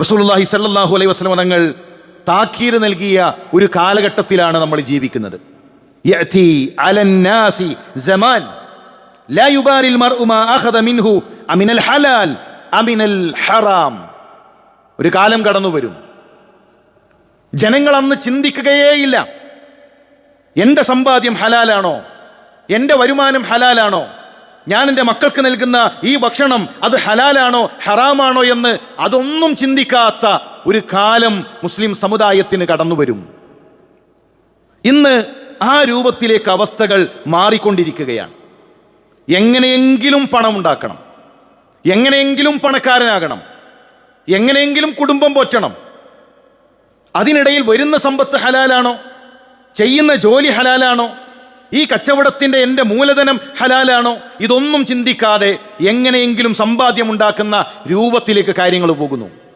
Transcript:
റസൂലുള്ളാഹി സല്ലല്ലാഹു അലൈഹി വസല്ലം തങ്ങൾ താക്കീര് നൽകിയ ഒരു കാലഘട്ടത്തിലാണ് നമ്മൾ ജീവിക്കുന്നത്. ഒരു കാലം കടന്നു വരും. ജനങ്ങൾ അന്ന് ചിന്തിക്കുകയേയില്ല. എന്റെ സമ്പാദ്യം ഹലാലാണോ? എന്റെ വരുമാനം ഹലാലാണോ? ഞാൻ എന്റെ മക്കൾക്ക് നൽകുന്ന ഈ ഭക്ഷണം അത് ഹലാലാണോ ഹറാമാണോ എന്ന് അതൊന്നും ചിന്തിക്കാത്ത ഒരു കാലം മുസ്ലിം സമുദായത്തിന് കടന്നു വരും ഇന്ന് ആ രൂപത്തിലേക്ക് അവസ്ഥകൾ മാറിക്കൊണ്ടിരിക്കുകയാണ്. എങ്ങനെയെങ്കിലും പണം ഉണ്ടാക്കണം എങ്ങനെയെങ്കിലും പണക്കാരനാകണം. എങ്ങനെയെങ്കിലും കുടുംബം പോറ്റണം. അതിനിടയിൽ വരുന്ന സമ്പത്ത് ഹലാലാണോ? ചെയ്യുന്ന ജോലി ഹലാലാണോ? ഈ കച്ചവടത്തിന്റെ എന്റെ മൂലധനം ഹലാലാണോ? ഇതൊന്നും ചിന്തിക്കാതെ എങ്ങനെയെങ്കിലും സമ്പാദ്യമുണ്ടാക്കുന്ന രൂപത്തിലേക്ക് കാര്യങ്ങൾ പോകുന്നു.